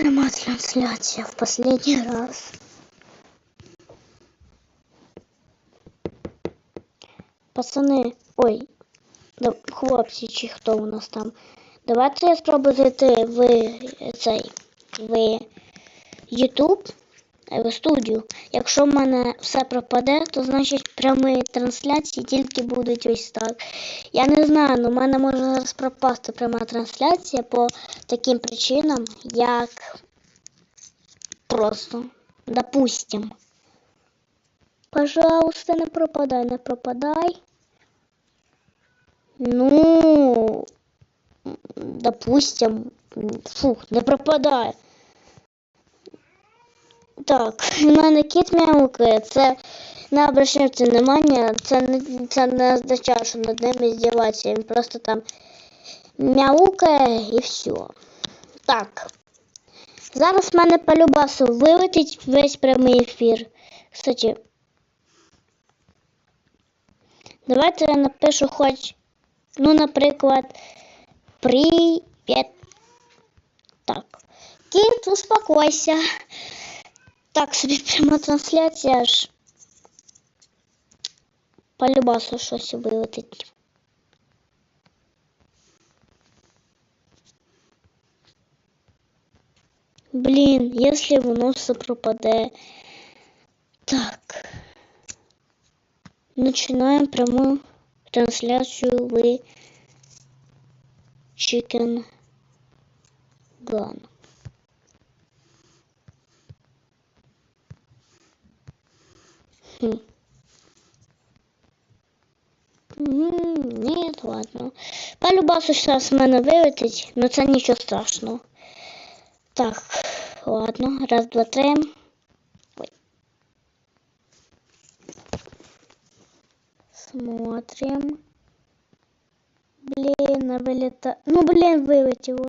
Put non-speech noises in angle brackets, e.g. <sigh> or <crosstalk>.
Пряма трансляція в последний раз. Пацани, ой, хлопці, чи хто у нас там. Давайте я спробую зайти в цей в YouTube, е, в студію. Якщо в мене все пропаде, то значить прямі трансляції тільки будуть ось так. Я не знаю, але в мене може зараз пропасти пряма трансляція по таким причинам, як просто, допустим. Пожалуйста, не пропадай, не пропадай. Ну, допустим, фух, не пропадає. Так, <laughs> в мене кіт мяукає, це не обращайте внимання, це не, це не означає, що над ним здіватися, він просто там мяукає і все. Так. Зараз в мене по любасу вилетить весь прямий ефір. Кстати, давайте я напишу хоч, ну, наприклад, привіт. Так. Кіт, успокойся. Так, собі пряма трансляція аж по любасу щось вилетить. Блін, якщо воно все пропаде. Так. Начинаем прямую трансляцию в Chicken Gun. Хм. Нет, ладно. Полюбасу зараз в мене вилетить, але це нічого страшного. Так, ладно, раз, два, три. Ой. Смотрим. Блин, а вылета... Ну, блин, вылетело.